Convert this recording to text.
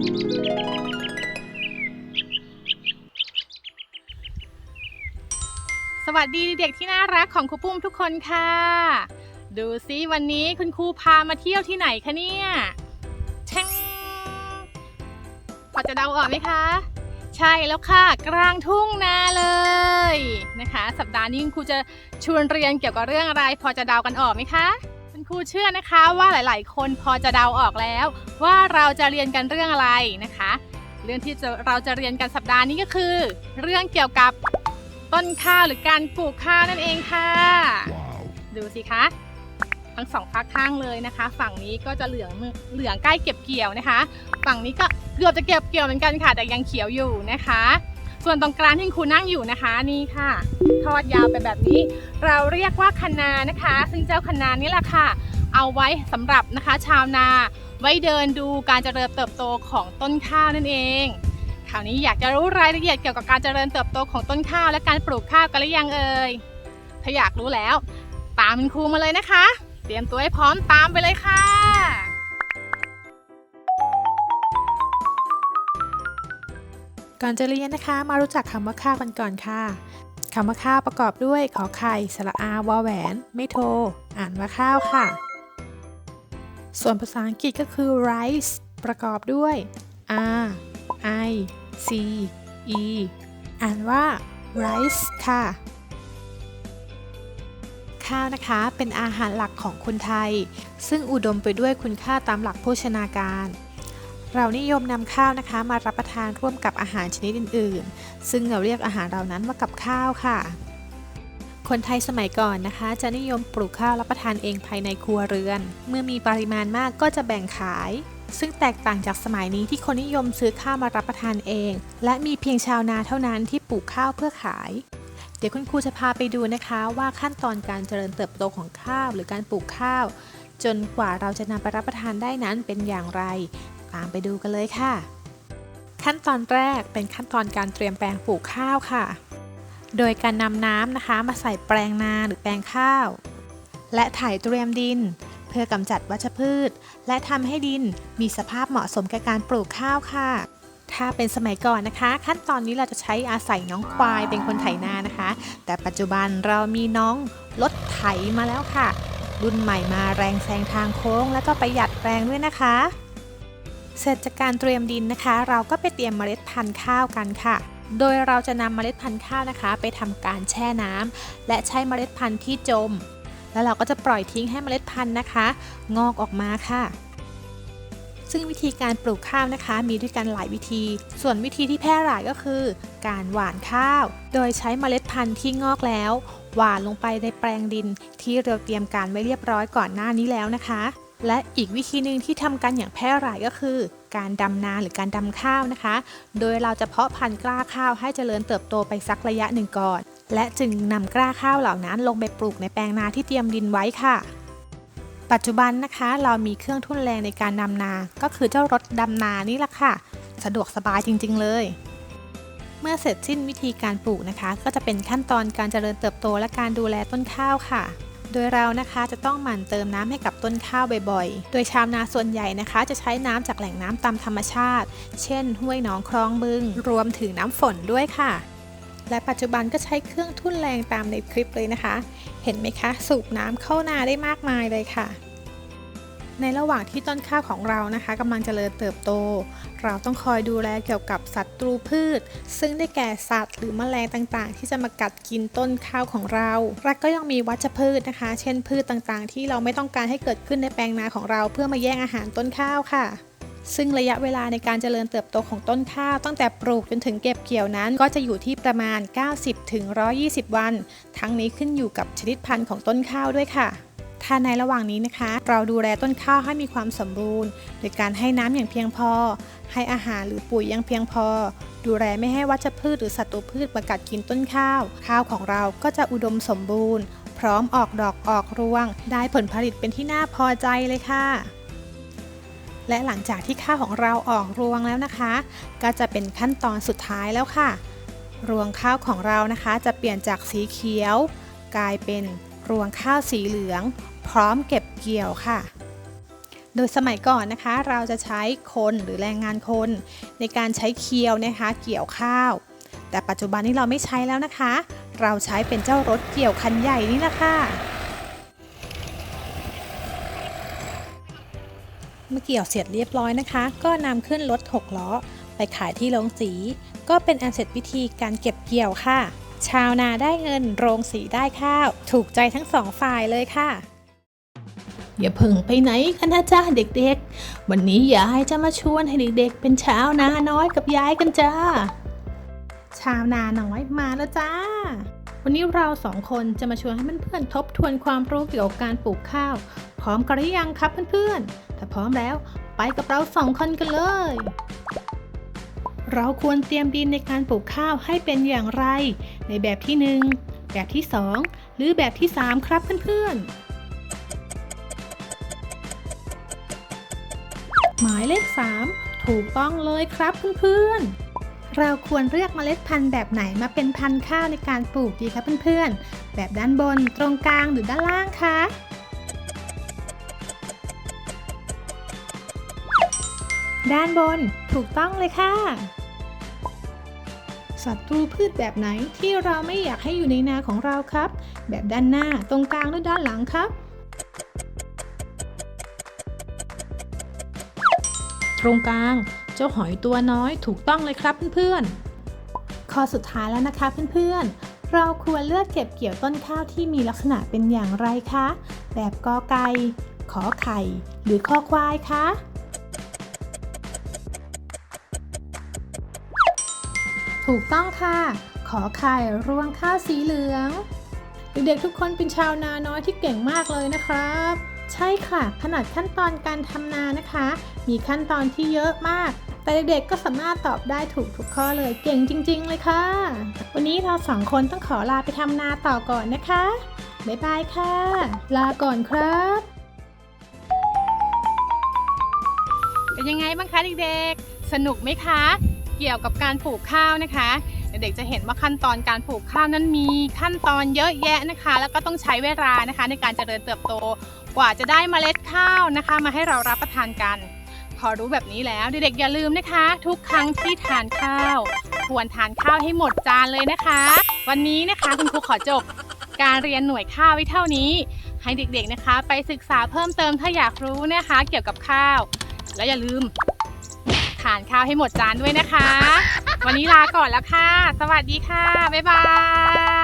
สวัสดีเด็กที่น่ารักของครูปุ้มทุกคนค่ะ ดูซิวันนี้คุณครูพามาเที่ยวที่ไหนคะเนี่ยแช่งพอจะเดาออกไหมคะ ใช่แล้วค่ะ กลางทุ่งนาเลยนะคะ สัปดาห์นี้คุณครูจะชวนเรียนเกี่ยวกับเรื่องอะไร พอจะเดากันออกไหมคะ คุณครูเชื่อนะคะว่าหลาย ๆ คนพอจะเดาออกแล้ว ว่าเราจะเรียนกันเรื่องอะไรนะคะ เรื่องที่จะเราจะเรียนกันสัปดาห์นี้ก็คือ เรื่องเกี่ยวกับต้นข้าวหรือการปลูกข้าวนั่นเองค่ะ Wow. ดูสิคะทั้งสองภาคข้างเลยนะคะ ฝั่งนี้ก็จะเหลืองเหลืองใกล้เก็บเกี่ยวนะคะ ฝั่งนี้ก็เกือบจะเก็บเกี่ยวเหมือนกันค่ะ แต่ยังเขียวอยู่นะคะ ส่วนตรงกลางที่คุณนั่งอยู่นะคะนี่ค่ะ ทอดยาวไปแบบนี้ เราเรียกว่าคะนานะคะ ซึ่งเจ้าคะนานี่แหละค่ะ เอาไว้สำหรับนะคะ ชาวนาไว้เดินดูการเจริญเติบโตของต้นข้าวนั่นเองคราวนี้อยากจะรู้รายละเอียดเกี่ยวกับการเจริญเติบโตของต้นข้าวและการปลูกข้าวกันหรือยังเอ่ยถ้าอยากรู้แล้ว ตามคุณครูมาเลยนะคะ เตรียมตัวให้พร้อมตามไปเลยค่ะ ก่อนจะเรียนนะคะมารู้จักคำว่าข้าวกันก่อนค่ะคำว่าข้าวประกอบด้วยขอไข่สระอาวอแหวน ไม่โท อ่านว่าข้าวค่ะ ส่วนภาษาอังกฤษก็คือ rice ประกอบด้วย r i c e อ่านว่า rice ค่ะ ข้าวนะคะเป็นอาหารหลักของคนไทย ซึ่งอุดมไปด้วยคุณค่าตามหลักโภชนาการ เรานิยมนำข้าวนะคะ มารับประทานร่วมกับอาหารชนิดอื่น ๆ ซึ่งเราเรียกอาหารเหล่านั้นว่ากับข้าวค่ะ คนไทยสมัยก่อนนะคะ จะนิยมปลูกข้าวรับประทานเองภายในครัวเรือน เมื่อมีปริมาณมากก็จะแบ่งขาย ซึ่งแตกต่างจากสมัยนี้ที่คนนิยมซื้อข้าวมารับประทานเอง และมีเพียงชาวนาเท่านั้นที่ปลูกข้าวเพื่อขาย เดี๋ยวคุณครูจะพาไปดูนะคะว่าขั้นตอนการเจริญเติบโตของข้าวหรือการปลูกข้าวจนกว่าเราจะนำไปรับประทานได้นั้นเป็นอย่างไร ตามไปดูกันเลยค่ะ ขั้นตอนแรกเป็นขั้นตอนการเตรียมแปลงปลูกข้าวค่ะ โดยการนำน้ำนะคะมาใส่แปลงนาหรือแปลงข้าว และถ่ายเตรียมดิน เพื่อกำจัดวัชพืช และทำให้ดินมีสภาพเหมาะสมกับการปลูกข้าวค่ะ ถ้าเป็นสมัยก่อนนะคะ ขั้นตอนนี้เราจะใช้อาศัยน้องควายเป็นคนไถนานะคะ แต่ปัจจุบันเรามีน้องรถไถมาแล้วค่ะรุ่นใหม่มาแรงแซงทางโค้ง แล้วก็ประหยัดแรงด้วยนะคะ เสร็จจากการเตรียมดินนะคะ เราก็ไปเตรียมเมล็ดพันธุ์ข้าวกันค่ะ โดยเราจะนำเมล็ดพันธุ์ข้าวนะคะ ไปทำการแช่น้ำและใช้เมล็ดพันธุ์ที่จม แล้วเราก็จะปล่อยทิ้งให้เมล็ดพันธุ์นะคะ งอกออกมาค่ะซึ่งวิธีการปลูกข้าวนะคะ มีด้วยกันหลายวิธี ส่วนวิธีที่แพร่หลายก็คือ การหว่านข้าว โดยใช้เมล็ดพันธุ์ที่งอกแล้ว หว่านลงไปในแปลงดินที่เราเตรียมการไว้เรียบร้อยก่อนหน้านี้แล้วนะคะ และอีกวิธีหนึ่งที่ทำกันอย่างแพร่หลายก็คือ การดำนาหรือการดำข้าวนะคะ โดยเราจะเพาะพันธุ์กล้าข้าวให้เจริญเติบโตไปสักระยะหนึ่งก่อน และจึงนำกล้าข้าวเหล่านั้นลงไปปลูกในแปลงนาที่เตรียมดินไว้ค่ะ ปัจจุบันนะคะเรามีเครื่องทุ่นแรงในการดำนา ก็คือเจ้ารถดำนานี่แหละค่ะ สะดวกสบายจริง ๆ เลยเมื่อเสร็จสิ้นวิธีการปลูกนะคะ ก็จะเป็นขั้นตอนการเจริญเติบโตและการดูแลต้นข้าวค่ะ โดยเรานะคะจะต้องหมั่นเติมน้ำให้กับต้นข้าวบ่อยๆ โดยชาวนาส่วนใหญ่นะคะ จะใช้น้ำจากแหล่งน้ำตามธรรมชาติ เช่น ห้วยหนองคลองบึง รวมถึงน้ำฝนด้วยค่ะและปัจจุบันก็ใช้เครื่องทุ่นแรงตามในคลิปเลยนะคะ เห็นไหมคะ สูบน้ำเข้านาได้มากมายเลยค่ะ ในระหว่างที่ต้นข้าวของเรานะคะกำลังเจริญเติบโต เราต้องคอยดูแลเกี่ยวกับศัตว์รูพืช ซึ่งได้แก่สัตว์หรือแมลงต่างๆ ที่จะมากัดกินต้นข้าวของเราและก็ยังมีวัชพืชนะคะ เช่นพืชต่างๆ ที่เราไม่ต้องการให้เกิดขึ้นในแปลงนาของเราเพื่อมาแย่งอาหารต้นข้าวค่ะ ซึ่งระยะเวลาในการเจริญเติบโตของต้นข้าวตั้งแต่ปลูกจนถึงเก็บเกี่ยวนั้น ก็จะอยู่ที่ประมาณ 90ถึง120 วัน ทั้งนี้ขึ้นอยู่กับชนิดพันธุ์ของต้นข้าวด้วยค่ะ ถ้าในระหว่างนี้นะคะ เราดูแลต้นข้าวให้มีความสมบูรณ์โดยการให้น้ำอย่างเพียงพอ ให้อาหารหรือปุ๋ยอย่างเพียงพอ ดูแลไม่ให้วัชพืชหรือศัตรูพืชมากัดกินต้นข้าว ข้าวของเราก็จะอุดมสมบูรณ์ พร้อมออกดอกออกรวง ได้ผลผลิตเป็นที่น่าพอใจเลยค่ะและหลังจากที่ข้าวของเราออกรวงแล้วนะคะ ก็จะเป็นขั้นตอนสุดท้ายแล้วค่ะ รวงข้าวของเรานะคะ จะเปลี่ยนจากสีเขียว กลายเป็นรวงข้าวสีเหลือง พร้อมเก็บเกี่ยวค่ะ โดยสมัยก่อนนะคะ เราจะใช้คนหรือแรงงานคน ในการใช้เคียวนะคะ เกี่ยวข้าว แต่ปัจจุบันนี้เราไม่ใช้แล้วนะคะ เราใช้เป็นเจ้ารถเกี่ยวคันใหญ่นี่แหละค่ะเมื่อเกี่ยวเสร็จเรียบร้อยนะคะ ก็นำขึ้นรถ6ล้อ ไปขายที่โรงสี ก็เป็นอันเสร็จพิธีการเก็บเกี่ยวค่ะ ชาวนาได้เงินโรงสีได้ข้าว ถูกใจทั้งสองฝ่ายเลยค่ะ อย่าเพึ่งไปไหนกันนะจ้าเด็กๆ วันนี้ยายจะมาชวนให้เด็กๆ เป็นชาวนาน้อยกับยายกันจ้า ชาวนาน้อยมาแล้วจ้า วันนี้เราสองคนจะมาชวนให้เพื่อนๆทบทวนความรู้เกี่ยวกับการปลูกข้าว พร้อมกันหรือยังครับเพื่อนๆ ถ้าพร้อมแล้วไปกับเราสองคนกันเลย เราควรเตรียมดินในการปลูกข้าวให้เป็นอย่างไร ในแบบที่ 1 แบบที่ 2 หรือแบบที่ 3 ครับเพื่อนๆ หมายเลข 3 ถูกต้องเลยครับเพื่อนๆเราควรเลือกเมล็ดพันธุ์แบบไหนมาเป็นพันธุ์ข้าวในการปลูกดีครับเพื่อนๆ แบบด้านบน ตรงกลางหรือด้านล่างคะ ด้านบนถูกต้องเลยค่ะ ศัตรูพืชแบบไหนที่เราไม่อยากให้อยู่ในนาของเราครับ แบบด้านหน้า ตรงกลางหรือด้านหลังครับ ตรงกลาง เจ้าหอยตัวน้อยถูกต้องเลยครับเพื่อนๆ ข้อสุดท้ายแล้วนะคะเพื่อนๆ เราควรเลือกเก็บเกี่ยวต้นข้าวที่มีลักษณะเป็นอย่างไรคะ แบบกอไก่ ขอไข่ หรือข้อควายคะถูกต้องค่ะ ขอไข่รวงข้าวสีเหลือง เด็กๆทุกคนเป็นชาวนาน้อยที่เก่งมากเลยนะครับ ใช่ค่ะ ขนาดขั้นตอนการทำนานะคะ มีขั้นตอนที่เยอะมาก แต่เด็กๆก็สามารถตอบได้ถูกทุกข้อเลยเก่งจริง ๆ เลยค่ะ วันนี้เราสองคนต้องขอลาไปทำนาต่อก่อนนะคะ บ๊ายบายค่ะ ลาก่อนครับ เป็นยังไงบ้างคะเด็กๆ สนุกไหมคะ เกี่ยวกับการปลูกข้าวนะคะ เด็กๆจะเห็นว่าขั้นตอนการปลูกข้าวนั้นมีขั้นตอนเยอะแยะนะคะ แล้วก็ต้องใช้เวลานะคะ ในการเจริญเติบโตกว่าจะได้เมล็ดข้าวนะคะ มาให้เรารับประทานกัน พอรู้แบบนี้แล้วเด็กๆอย่าลืมนะคะ ทุกครั้งที่ทานข้าว ควรทานข้าวให้หมดจานเลยนะคะ วันนี้นะคะคุณครูขอจบการเรียนหน่วยข้าวไว้เท่านี้ ให้เด็กๆนะคะ ไปศึกษาเพิ่มเติมถ้าอยากรู้นะคะ เกี่ยวกับข้าว แล้วอย่าลืมทานข้าวให้หมดจานด้วยนะคะ วันนี้ลาก่อนแล้วค่ะ สวัสดีค่ะ บ๊ายบาย